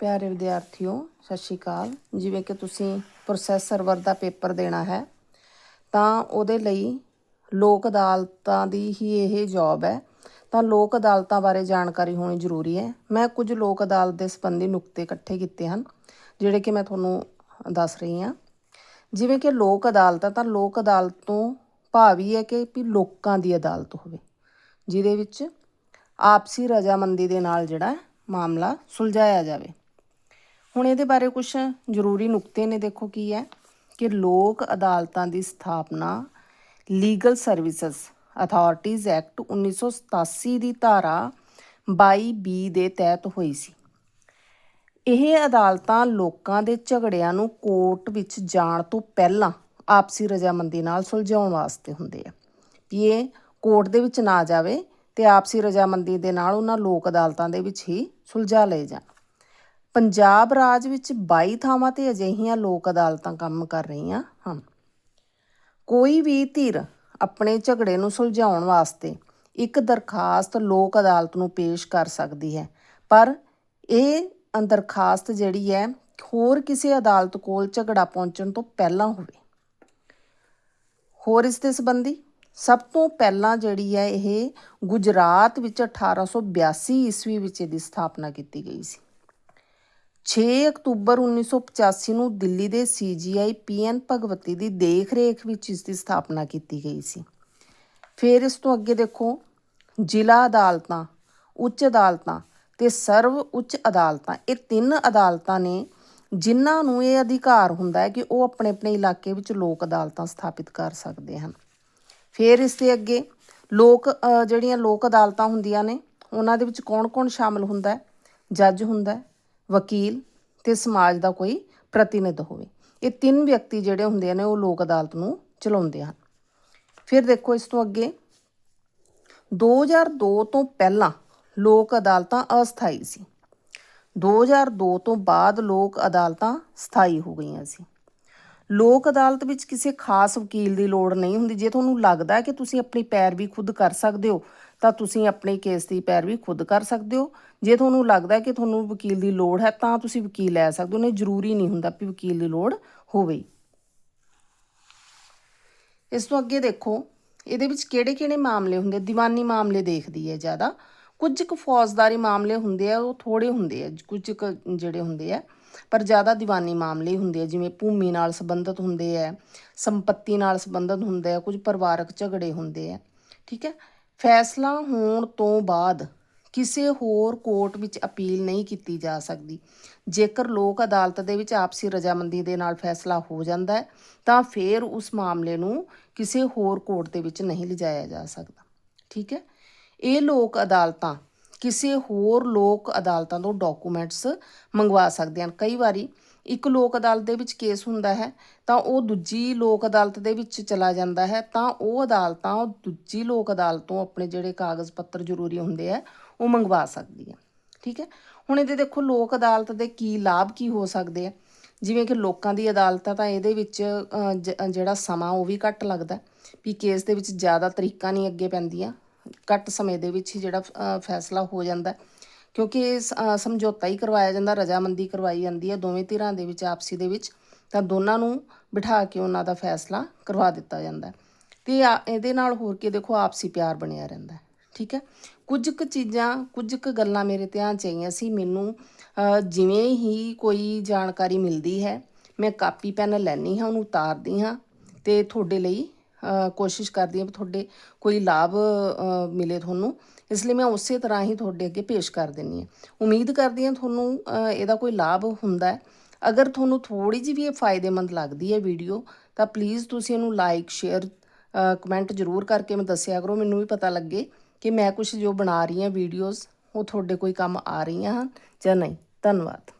ਪਿਆਰੇ ਵਿਦਿਆਰਥੀਓ, ਸਤਿ ਸ਼੍ਰੀ ਅਕਾਲ। ਜਿਵੇਂ ਕਿ ਤੁਸੀਂ ਪ੍ਰੋਸੈਸ ਸਰਵਰ ਦਾ ਪੇਪਰ ਦੇਣਾ ਹੈ, ਤਾਂ ਉਹਦੇ ਲਈ ਲੋਕ ਅਦਾਲਤਾਂ ਦੀ ਹੀ ਇਹ ਜੌਬ ਹੈ। ਤਾਂ ਲੋਕ ਅਦਾਲਤਾਂ ਬਾਰੇ ਜਾਣਕਾਰੀ ਹੋਣੀ ਜ਼ਰੂਰੀ ਹੈ। ਮੈਂ ਕੁਝ ਲੋਕ ਅਦਾਲਤ ਦੇ ਸੰਬੰਧੀ ਨੁਕਤੇ ਇਕੱਠੇ ਕੀਤੇ ਹਨ, ਜਿਹੜੇ ਕਿ ਮੈਂ ਤੁਹਾਨੂੰ ਦੱਸ ਰਹੀ ਹਾਂ। ਜਿਵੇਂ ਕਿ ਲੋਕ ਅਦਾਲਤ ਹੈ, ਤਾਂ ਲੋਕ ਅਦਾਲਤ ਤੋਂ ਭਾਵ ਹੀ ਹੈ ਕਿ ਵੀ ਲੋਕਾਂ ਦੀ ਅਦਾਲਤ ਹੋਵੇ, ਜਿਹਦੇ ਵਿੱਚ ਆਪਸੀ ਰਜ਼ਾਮੰਦੀ ਦੇ ਨਾਲ ਜਿਹੜਾ ਮਾਮਲਾ ਸੁਲਝਾਇਆ ਜਾਵੇ। ਹੁਣ ਇਹਦੇ ਬਾਰੇ ਕੁਝ ਜ਼ਰੂਰੀ ਨੁਕਤੇ ਨੇ, ਦੇਖੋ ਕੀ ਹੈ ਕਿ ਲੋਕ ਅਦਾਲਤਾਂ ਦੀ ਸਥਾਪਨਾ ਲੀਗਲ ਸਰਵਿਸਿਜ਼ ਅਥਾਰਟੀਜ਼ ਐਕਟ 1987 ਦੀ ਧਾਰਾ 22 ਬੀ ਦੇ ਤਹਿਤ ਹੋਈ ਸੀ। ਇਹ ਅਦਾਲਤਾਂ ਲੋਕਾਂ ਦੇ ਝਗੜਿਆਂ ਨੂੰ ਕੋਰਟ ਵਿੱਚ ਜਾਣ ਤੋਂ ਪਹਿਲਾਂ ਆਪਸੀ ਰਜ਼ਾਮੰਦੀ ਨਾਲ ਸੁਲਝਾਉਣ ਵਾਸਤੇ ਹੁੰਦੇ ਆ। ਕਿ ਇਹ ਕੋਰਟ ਦੇ ਵਿੱਚ ਨਾ ਜਾਵੇ ਤੇ ਆਪਸੀ ਰਜ਼ਾਮੰਦੀ ਦੇ ਨਾਲ ਉਹਨਾਂ ਲੋਕ ਅਦਾਲਤਾਂ ਦੇ ਵਿੱਚ ਹੀ ਸੁਲਝਾ ਲਏ ਜਾਣ। ਪੰਜਾਬ ਰਾਜ ਵਿੱਚ 22 ਥਾਵਾਂ ਤੇ ਅਜਿਹੀਆਂ ਲੋਕ ਅਦਾਲਤਾਂ ਕੰਮ ਕਰ ਰਹੀਆਂ ਹਨ। ਕੋਈ ਵੀ ਧਿਰ ਆਪਣੇ ਝਗੜੇ ਨੂੰ ਸੁਲਝਾਉਣ ਵਾਸਤੇ ਇੱਕ ਦਰਖਾਸਤ ਲੋਕ ਅਦਾਲਤ ਨੂੰ ਪੇਸ਼ ਕਰ ਸਕਦੀ ਹੈ। ਪਰ ਇਹ ਦਰਖਾਸਤ ਜਿਹੜੀ ਹੈ, ਹੋਰ ਕਿਸੇ ਅਦਾਲਤ ਕੋਲ ਝਗੜਾ ਪਹੁੰਚਣ ਤੋਂ ਪਹਿਲਾਂ ਹੋਵੇ। ਹੋਰ ਇਸ ਦੇ ਸੰਬੰਧੀ ਸਭ ਤੋਂ ਪਹਿਲਾਂ ਜਿਹੜੀ ਹੈ, ਇਹ ਗੁਜਰਾਤ ਵਿੱਚ 1882 ਈਸਵੀ ਵਿੱਚ ਇਹਦੀ ਸਥਾਪਨਾ ਕੀਤੀ ਗਈ ਸੀ। 6 ਅਕਤੂਬਰ 1985 ਨੂੰ ਦਿੱਲੀ ਦੇ ਸੀਜੀਆਈ ਪੀਐਨ ਭਗਵਤੀ ਦੀ ਦੇਖ-ਰੇਖ ਵਿੱਚ ਇਸ ਦੀ ਸਥਾਪਨਾ ਕੀਤੀ ਗਈ ਸੀ। ਫਿਰ ਇਸ ਤੋਂ ਅੱਗੇ ਦੇਖੋ, ਜ਼ਿਲ੍ਹਾ ਅਦਾਲਤਾਂ, ਉੱਚ ਅਦਾਲਤਾਂ ਤੇ ਸਰਵ ਉੱਚ ਅਦਾਲਤਾਂ, ਇਹ ਤਿੰਨ ਅਦਾਲਤਾਂ ਨੇ ਜਿਨ੍ਹਾਂ ਨੂੰ ਇਹ ਅਧਿਕਾਰ ਹੁੰਦਾ ਹੈ ਕਿ ਉਹ ਆਪਣੇ ਆਪਣੇ ਇਲਾਕੇ ਵਿੱਚ ਲੋਕ ਅਦਾਲਤਾਂ ਸਥਾਪਿਤ ਕਰ ਸਕਦੇ ਹਨ। ਫਿਰ ਇਸ ਦੇ ਅੱਗੇ ਲੋਕ ਜਿਹੜੀਆਂ ਲੋਕ ਅਦਾਲਤਾਂ ਹੁੰਦੀਆਂ ਨੇ, ਉਹਨਾਂ ਦੇ ਵਿੱਚ ਕੌਣ-ਕੌਣ ਸ਼ਾਮਲ ਹੁੰਦਾ ਹੈ? ਜੱਜ ਹੁੰਦਾ ਹੈ ਵਕੀਲ ਤੇ ਸਮਾਜ ਦਾ ਕੋਈ ਪ੍ਰਤੀਨਿਧ ਹੋਵੇ। ਇਹ ਤਿੰਨ ਵਿਅਕਤੀ ਜਿਹੜੇ ਹੁੰਦੇ ਨੇ, ਉਹ ਲੋਕ ਅਦਾਲਤ ਨੂੰ ਚਲਾਉਂਦੇ ਹਨ। ਫਿਰ ਦੇਖੋ ਇਸ ਤੋਂ ਅੱਗੇ। 2002 ਤੋਂ ਪਹਿਲਾਂ ਲੋਕ ਅਦਾਲਤਾਂ ਅਸਥਾਈ ਸੀ। 2002 ਤੋਂ ਬਾਅਦ ਲੋਕ ਅਦਾਲਤਾਂ ਸਥਾਈ ਹੋ ਗਈਆਂ ਸੀ। ਲੋਕ ਅਦਾਲਤ ਵਿੱਚ ਕਿਸੇ ਖਾਸ ਵਕੀਲ ਦੀ ਲੋੜ ਨਹੀਂ ਹੁੰਦੀ। ਜੇ ਤੁਹਾਨੂੰ ਲੱਗਦਾ ਹੈ ਕਿ ਤੁਸੀਂ ਆਪਣੀ ਪੈਰਵੀ ਖੁਦ ਕਰ ਸਕਦੇ ਹੋ, ਤਾਂ ਤੁਸੀਂ ਆਪਣੇ ਕੇਸ ਦੀ ਪੈਰਵੀ ਖੁਦ ਕਰ ਸਕਦੇ ਹੋ। ਜੇ ਤੁਹਾਨੂੰ ਲੱਗਦਾ ਹੈ ਕਿ ਤੁਹਾਨੂੰ ਵਕੀਲ ਦੀ ਲੋੜ ਹੈ, ਤਾਂ ਤੁਸੀਂ ਵਕੀਲ ਲੈ ਸਕਦੇ ਹੋ। ਨਹੀਂ, ਜ਼ਰੂਰੀ ਨਹੀਂ ਹੁੰਦਾ ਕਿ ਵਕੀਲ ਦੀ ਲੋੜ ਹੋਵੇ। ਇਸ ਤੋਂ ਅੱਗੇ ਦੇਖੋ, ਇਹਦੇ ਵਿੱਚ ਕਿਹੜੇ-ਕਿਹੜੇ ਮਾਮਲੇ ਹੁੰਦੇ? ਦੀਵਾਨੀ ਮਾਮਲੇ ਦੇਖਦੀ ਹੈ ਜ਼ਿਆਦਾ। ਕੁਝ ਕੁ ਫੌਜਦਾਰੀ ਮਾਮਲੇ ਹੁੰਦੇ ਆ, ਉਹ ਥੋੜੇ ਹੁੰਦੇ ਆ। ਕੁਝ ਕੁ ਜਿਹੜੇ ਹੁੰਦੇ ਆ ਪਰ ਜ਼ਿਆਦਾ ਦੀਵਾਨੀ ਮਾਮਲੇ ਹੁੰਦੇ ਆ, ਜਿਵੇਂ ਭੂਮੀ ਨਾਲ ਸੰਬੰਧਿਤ ਹੁੰਦੇ ਆ, ਸੰਪਤੀ ਨਾਲ ਸੰਬੰਧਿਤ ਹੁੰਦੇ ਆ, ਕੁਝ ਪਰਿਵਾਰਕ ਝਗੜੇ ਹੁੰਦੇ ਆ, ਠੀਕ ਹੈ? ਫੈਸਲਾ ਹੋਣ ਤੋਂ ਬਾਅਦ ਕਿਸੇ ਹੋਰ ਕੋਰਟ ਵਿੱਚ ਅਪੀਲ ਨਹੀਂ ਕੀਤੀ ਜਾ ਸਕਦੀ। ਜੇਕਰ ਲੋਕ ਅਦਾਲਤ ਦੇ ਵਿੱਚ ਆਪਸੀ ਰਜ਼ਾਮੰਦੀ ਦੇ ਨਾਲ ਫੈਸਲਾ ਹੋ ਜਾਂਦਾ ਹੈ, ਤਾਂ ਫਿਰ ਉਸ ਮਾਮਲੇ ਨੂੰ ਕਿਸੇ ਹੋਰ ਕੋਰਟ ਦੇ ਵਿੱਚ ਨਹੀਂ ਲਿਜਾਇਆ ਜਾ ਸਕਦਾ, ਠੀਕ ਹੈ? ਇਹ ਲੋਕ ਅਦਾਲਤਾਂ ਕਿਸੇ ਹੋਰ ਲੋਕ ਅਦਾਲਤਾਂ ਤੋਂ ਡਾਕੂਮੈਂਟਸ ਮੰਗਵਾ ਸਕਦੇ ਹਨ। ਕਈ ਵਾਰੀ ਇੱਕ ਲੋਕ ਅਦਾਲਤ ਦੇ ਵਿੱਚ ਕੇਸ ਹੁੰਦਾ ਹੈ, ਤਾਂ ਉਹ ਦੂਜੀ ਲੋਕ ਅਦਾਲਤ ਦੇ ਵਿੱਚ ਚਲਾ ਜਾਂਦਾ ਹੈ, ਤਾਂ ਉਹ ਅਦਾਲਤਾਂ ਉਹ ਦੂਜੀ ਲੋਕ ਅਦਾਲਤ ਤੋਂ ਆਪਣੇ ਜਿਹੜੇ ਕਾਗਜ਼ ਪੱਤਰ ਜ਼ਰੂਰੀ ਹੁੰਦੇ ਆ, ਉਹ ਮੰਗਵਾ ਸਕਦੀ ਹੈ ਠੀਕ ਹੈ? ਹੁਣ ਇਹਦੇ ਦੇਖੋ, ਲੋਕ ਅਦਾਲਤ ਦੇ ਕੀ ਲਾਭ ਕੀ ਹੋ ਸਕਦੇ ਆ? ਜਿਵੇਂ ਕਿ ਲੋਕਾਂ ਦੀ ਅਦਾਲਤ ਆ, ਤਾਂ ਇਹਦੇ ਵਿੱਚ ਜਿਹੜਾ ਸਮਾਂ ਉਹ ਵੀ ਘੱਟ ਲੱਗਦਾ। ਵੀ ਕੇਸ ਦੇ ਵਿੱਚ ਜ਼ਿਆਦਾ ਤਰੀਕਾਂ ਨਹੀਂ ਅੱਗੇ ਪੈਂਦੀਆਂ। ਘੱਟ ਸਮੇਂ ਦੇ ਵਿੱਚ ਹੀ ਜਿਹੜਾ ਫੈਸਲਾ ਹੋ ਜਾਂਦਾ ਕਿਉਂਕਿ ਸ- ਸਮਝੌਤਾ ਹੀ ਕਰਵਾਇਆ ਜਾਂਦਾ, ਰਜਾਮੰਦੀ ਕਰਵਾਈ ਜਾਂਦੀ ਹੈ ਦੋਵੇਂ ਧਿਰਾਂ ਦੇ ਵਿੱਚ, ਆਪਸੀ ਦੇ ਵਿੱਚ। ਤਾਂ ਦੋਨਾਂ ਨੂੰ ਬਿਠਾ ਕੇ ਉਹਨਾਂ ਦਾ ਫੈਸਲਾ ਕਰਵਾ ਦਿੱਤਾ ਜਾਂਦਾ ਹੈ। ਤੇ ਆ- ਇਹਦੇ ਨਾਲ ਹੋਰ ਕੀ ਦੇਖੋ, ਆਪਸੀ ਪਿਆਰ ਬਣਿਆ ਰਹਿੰਦਾ ਠੀਕ ਹੈ? ਕੁਝ ਕੁ ਚੀਜ਼ਾਂ, ਕੁਝ ਕੁ ਗੱਲਾਂ ਮੇਰੇ ਧਿਆਨ ਚ ਆਈਆਂ ਸੀ। ਮੈਨੂੰ ਜਿਵੇਂ ਹੀ ਕੋਈ ਜਾਣਕਾਰੀ ਮਿਲਦੀ ਹੈ, ਮੈਂ ਕਾਪੀ, ਪੈਨ ਲੈਣੀ ਹਾਂ, ਉਹਨੂੰ ਉਤਾਰਦੀ ਹਾਂ ਤੇ ਤੁਹਾਡੇ ਲਈ ਕੋਸ਼ਿਸ਼ ਕਰਦੀ ਹਾਂ ਵੀ ਤੁਹਾਡੇ ਕੋਈ ਲਾਭ ਮਿਲੇ ਤੁਹਾਨੂੰ। ਇਸ ਲਈ ਮੈਂ ਉਸੇ ਤਰ੍ਹਾਂ ਹੀ ਤੁਹਾਡੇ ਅੱਗੇ ਪੇਸ਼ ਕਰ ਦਿੰਨੀ ਹਾਂ। ਉਮੀਦ ਕਰਦੀ ਹਾਂ ਤੁਹਾਨੂੰ ਇਹਦਾ ਕੋਈ ਲਾਭ ਹੁੰਦਾ ਹੈ। ਅਗਰ ਤੁਹਾਨੂੰ ਥੋੜੀ ਜਿਹੀ ਵੀ ਇਹ ਫਾਇਦੇਮੰਦ ਲੱਗਦੀ ਹੈ ਵੀਡੀਓ, ਤਾਂ ਪਲੀਜ਼ ਤੁਸੀਂ ਇਹਨੂੰ ਲਾਈਕ ਸ਼ੇਅਰ ਕਮੈਂਟ ਜ਼ਰੂਰ ਕਰਕੇ ਮੈਂ ਦੱਸਿਆ ਕਰੋ। ਮੈਨੂੰ ਵੀ ਪਤਾ ਲੱਗੇ ਕਿ ਮੈਂ ਕੁਝ ਜੋ ਬਣਾ ਰਹੀ ਹਾਂ ਵੀਡੀਓਜ਼ ਉਹ ਤੁਹਾਡੇ ਕੋਈ ਕੰਮ ਆ ਰਹੀਆਂ ਹਨ ਜਾਂ ਨਹੀਂ। ਧੰਨਵਾਦ।